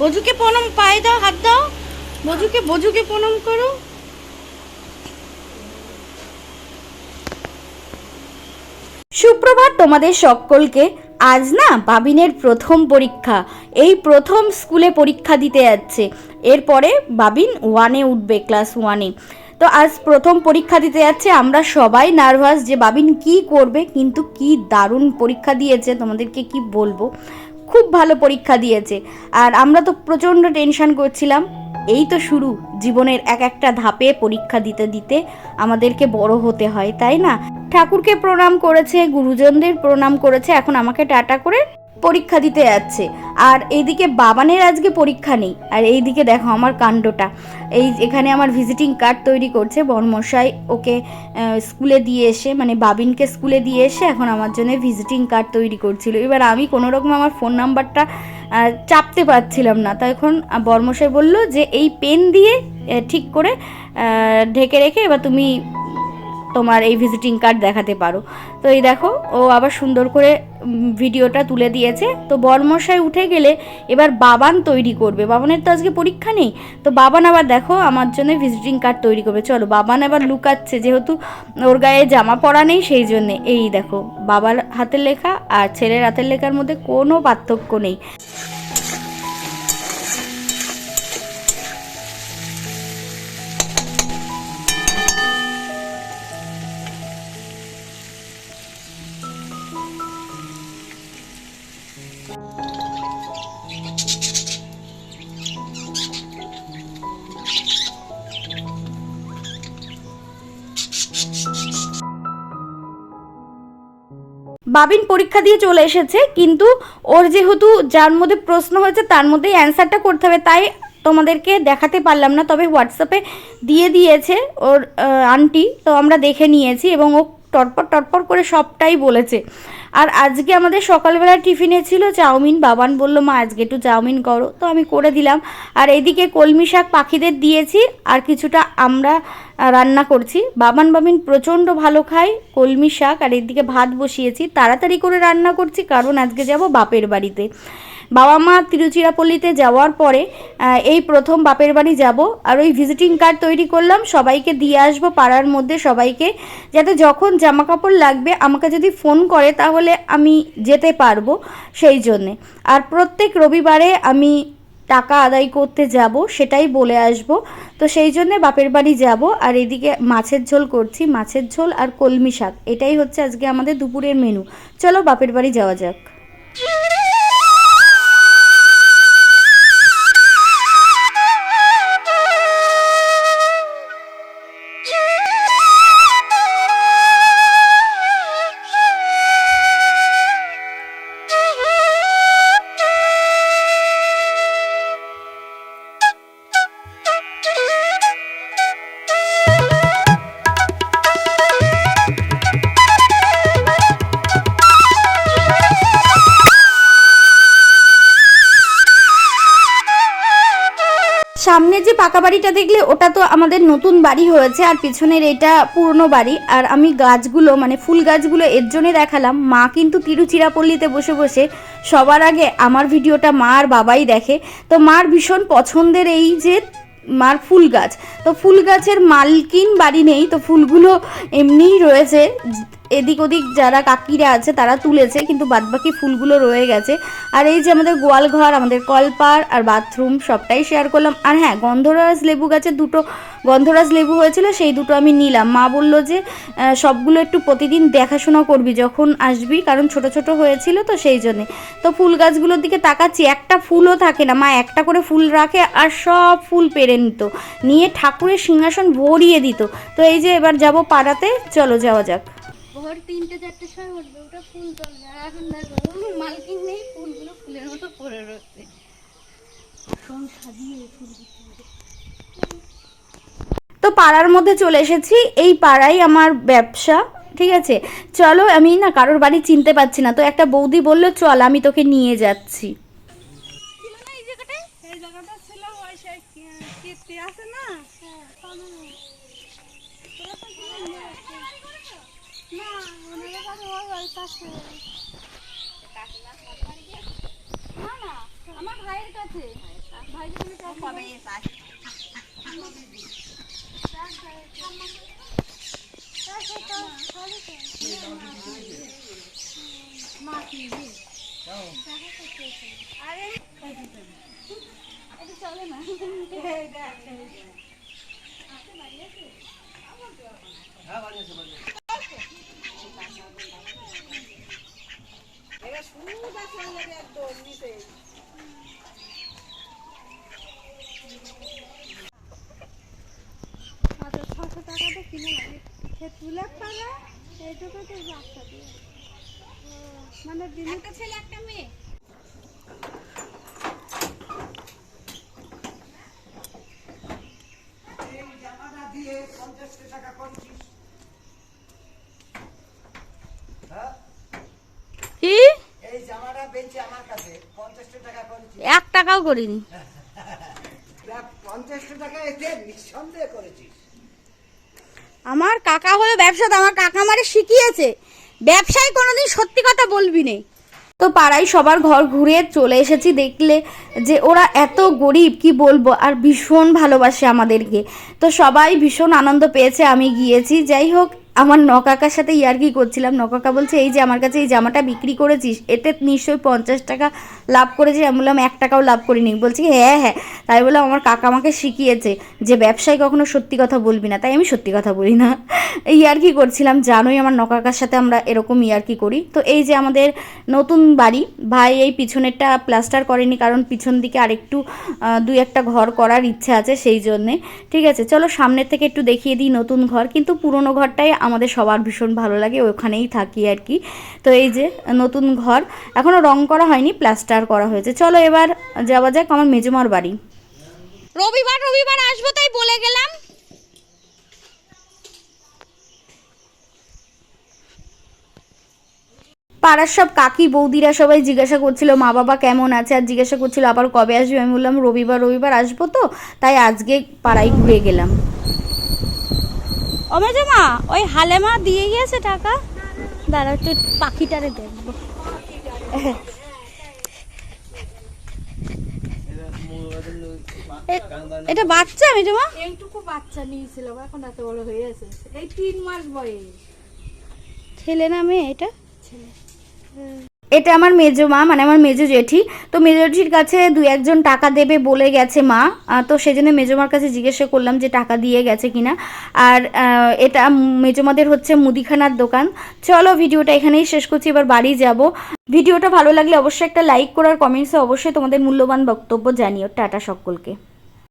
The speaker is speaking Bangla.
বজুকে প্রণাম, পায়ে দাও, হাত দাও। বজুকে বজুকে প্রণাম করো। সুপ্রভাত তোমাদের সকলকে। আজ না বাবিনের প্রথম পরীক্ষা। এই প্রথম স্কুলে পরীক্ষা দিতে যাচ্ছে। এরপরে বাবিন ওয়ানে উঠবে ক্লাস ওয়ানে তো আজ প্রথম পরীক্ষা দিতে যাচ্ছে। আমরা সবাই নার্ভাস যে বাবিন কি করবে, কিন্তু কি দারুণ পরীক্ষা দিয়েছে। তোমাদেরকে কি বলব? খুব ভালো পরীক্ষা দিয়েছে। আর আমরা তো প্রচণ্ড টেনশান করছিলাম। এই তো শুরু, জীবনের এক একটা ধাপে পরীক্ষা দিতে দিতে আমাদেরকে বড় হতে হয়, তাই না? ঠাকুরকে প্রণাম করেছে, গুরুজনদের প্রণাম করেছে, এখন আমাকে টাটা করে পরীক্ষা দিতে যাচ্ছে। আর এইদিকে বাবানের আজকে পরীক্ষা নেই। আর এইদিকে দেখো আমার কাণ্ডটা। এই এখানে আমার ভিজিটিং কার্ড তৈরি করছে বর্মশাই। ওকে স্কুলে দিয়ে এসে মানে বাবিনকে স্কুলে দিয়ে এসে এখন আমার জন্য ভিজিটিং কার্ড তৈরি করছিল। এবার আমি কোনো রকম আমার ফোন নাম্বারটা চাপতে পারছিলাম না। তখন বর্মশাই বলল যে এই পেন দিয়ে ঠিক করে ঢেকে রেখে এবার তুমি তোমার এই ভিজিটিং কার্ড দেখাতে পারো। তো এই দেখো, ও আবার সুন্দর করে ভিডিওটা তুলে দিয়েছে। তো বর্মশাই উঠে গেলে এবার বাবান তৈরি করবে। বাবানের তো আজকে পরীক্ষা নেই। তো বাবান আবার দেখো, আমার জন্য ভিজিটিং কার্ড তৈরি করবে। চলো, বাবান আবার লুকাচ্ছে, যেহেতু ওর গায়ে জামা পরা নেই, সেই জন্যে। এই দেখো, বাবার হাতের লেখা আর ছেলের হাতের লেখার মধ্যে কোনো পার্থক্য নেই। বাবিন পরীক্ষা দিয়ে চলে এসেছে, কিন্তু ওর যেহেতু যার মধ্যে প্রশ্ন হয়েছে, তার মধ্যেই অ্যান্সারটা করতে হবে, তাই তোমাদেরকে দেখাতে পারলাম না, তবে হোয়াটসঅ্যাপে দিয়ে দিয়েছে ওর আন্টি, তো আমরা দেখে নিয়েছি এবং ও টটপট টটপট করে সবটাই বলেছে। আর আজকে আমাদের সকালবেলা টিফিনে ছিল চাউমিন, বাবান বলল, মা, আজকে একটু চাউমিন করো। তো আমি করে দিলাম। আর এদিকে কলমি শাক পাখিদের দিয়েছি, আর কিছুটা আমরা রান্না করছি। বাবান, বাবিন প্রচণ্ড ভালো খায় কলমি শাক, আর এদিকে ভাত বসিয়েছি। তাড়াতাড়ি করে রান্না করছি, কারণ আজকে যাব বাপের বাড়িতে। বাবা মা তিরুচিরাপল্লিতে যাওয়ার পরে এই প্রথম বাপের বাড়ি যাব আর ওই ভিজিটিং কার্ড তৈরি করলাম। সবাইকে দিয়ে আসব পাড়ার মধ্যে সবাইকে, যাতে যখন জামা কাপড় লাগবে আমাকে যদি ফোন করে তাহলে আমি যেতে পারব সেই জন্যে। আর প্রত্যেক রবিবারে আমি টাকা আদায় করতে যাব, সেটাই বলে আসব। তো সেই জন্যে বাপের বাড়ি যাব আর এদিকে মাছের ঝোল করছি, মাছের ঝোল আর কলমি শাক। এটাই হচ্ছে আজকে আমাদের দুপুরের মেনু চলো বাপের বাড়ি যাওয়া যাক। সামনে যে পাকা বাড়িটা দেখলে, ওটা তো আমাদের নতুন বাড়ি হয়েছে, আর পিছনের এটা পুরনো বাড়ি। আর আমি গাছগুলো মানে ফুল গাছগুলো এর জন্যে দেখালাম। মা কিন্তু তিরুচিরাপল্লিতে বসে বসে সবার আগে আমার ভিডিওটা মা আর বাবাই দেখে। তো মার ভীষণ পছন্দের এই যে মার ফুল গাছ। তো ফুল গাছের মালকিন বাড়ি নেই, তো ফুলগুলো এমনিই রয়েছে। এদিক ওদিক যারা কাকিরা আছে, তারা তুলেছে, কিন্তু বাদবাকি ফুলগুলো রয়ে গেছে। আর এই যে আমাদের গোয়াল ঘর, আমাদের কলপার আর বাথরুম, সবটাই শেয়ার করলাম। আর হ্যাঁ গন্ধরাজ লেবু গাছের দুটো, গন্ধরাজ লেবু হয়েছিল, সেই দুটো আমি নিলাম। মা বলল যে সবগুলো একটু প্রতিদিন দেখাশোনা করবি যখন আসবি, কারণ ছোট ছোট হয়েছিল তো সেই জন্যে। তো ফুল গাছগুলোর দিকে তাকাচ্ছি, একটা ফুলও থাকে না। মা একটা করে ফুল রাখে আর সব ফুল পেরে নিত। নিয়ে ঠাকুরের সিংহাসন ভরিয়ে দিত। তো এই যে এবার যাব পাড়াতে, চলো যাওয়া যাক। ভোর তিনটে চারটের সময় উঠবে ওটা ফুল আর এখন দেখো মালকিন নেই ফুলগুলো ফুলের মতো পড়ে রয়েছে। সাজিয়ে ফুল তো পাড়ার মধ্যে চলে এসেছি এই পাড়াই আমার ব্যবসা ঠিক আছে? চলো আমি না কারোর বাড়ি চিনতে পারছি না তো একটা বৌদি বলল চল আমি তোকে নিয়ে যাচ্ছি। আছে না? না ওনাদের কাছে ওই পাশে না না আমার ভাইয়ের কাছে চলে না আচ্ছা ছশো টাকাতে কিনে লাগে সে তুলে পাবে এইটুকু তো বাচ্চা দিয়ে। মানে দিনে একটা ছেলে একটা মেয়ে। দিয়ে পঞ্চাশ টাকা করছিস হ্যাঁ? কি এই জামাটা বেচে আমার কাছে পঞ্চাশ টাকা করেছিস এক টাকাও করিনি। আমার কাকা হলো ব্যবসা তো আমার কাকা আমারে শিখিয়েছে। ব্যবসায় কোনোদিন সত্যি কথা বলবি নেই তো পাড়ায় সবার ঘর ঘুরে চলে এসেছি দেখলে যে ওরা এত গরিব কি বলব? আর ভীষণ ভালোবাসে আমাদেরকে। তো সবাই ভীষণ আনন্দ পেয়েছে আমি গিয়েছি। যাই হোক আমার নকাকার সাথে ইয়ার্কি করছিলাম। নকাকা বলছে, এই যে আমার কাছে এই জামাটা বিক্রি করেছিস, এতে নিশ্চয়ই পঞ্চাশ টাকা লাভ করেছিস। আমি বললাম, এক টাকাও লাভ করিনি। বলছি হ্যাঁ হ্যাঁ। তাই বললাম আমার কাকা আমাকে শিখিয়েছে যে ব্যবসায় কখনো সত্যি কথা বলবি না। তাই আমি সত্যি কথা বলি না। ইয়ার্কি করছিলাম, জানোই আমার নকাকার সাথে আমরা এরকম ইয়ার্কি করি। তো এই যে আমাদের নতুন বাড়ি, ভাই এই পিছনেরটা প্লাস্টার করেনি, কারণ পিছন দিকে আরেকটু দুই একটা ঘর করার ইচ্ছে আছে সেই জন্যে। ঠিক আছে, চলো সামনের থেকে একটু দেখিয়ে দিই নতুন ঘর। কিন্তু পুরনো ঘরটাই আমাদের সবার ভীষণ ভালো লাগে ওখানেই থাকি আর কি। তো এই যে নতুন ঘর এখনও রং করা হয়নি প্লাস্টার করা হয়েছে। চলো এবার যাওয়া যাক আমার মেজমার বাড়ি। রবিবার রবিবার আসব তাই বলে গেলাম। পাড়ার সব কাকি বৌদিরা সবাই জিজ্ঞাসা করছিল মা বাবা কেমন আছে? আর জিজ্ঞাসা করছিল আবার কবে আসবে? আমি বললাম রবিবার রবিবার আসব তো তাই আজকে পাড়ায় ঘুরে গেলাম। ও মা ওই হালেমা দিয়ে গিয়েছে টাকা? দাঁড়া একটু পাখিটারে দেখব। এটা বাচ্চা মেজমা? এইটুকু বাচ্চা নিয়েছিলাম এখন এত বড় হয়ে গেছে এই তিন মাস বয়স। ছেলে না মেয়ে এটা? এটা আমার মেজো মা মানে আমার মেজো জেঠি। তো মেজো জেঠির কাছে দু একজন টাকা দেবে বলে গেছে মা। তো সেই জন্য মেজো মার কাছে জিজ্ঞাসা করলাম যে টাকা দিয়ে গেছে কিনা। আর এটা মেজো মাদের হচ্ছে মুদিখানার দোকান। চলো ভিডিওটা এখানেই শেষ করছি, এবার বাড়ি যাব। ভিডিওটা ভালো লাগলে অবশ্যই একটা লাইক করার কমেন্টসে অবশ্যই তোমাদের মূল্যবান বক্তব্য জানিও। টাটা সকলকে।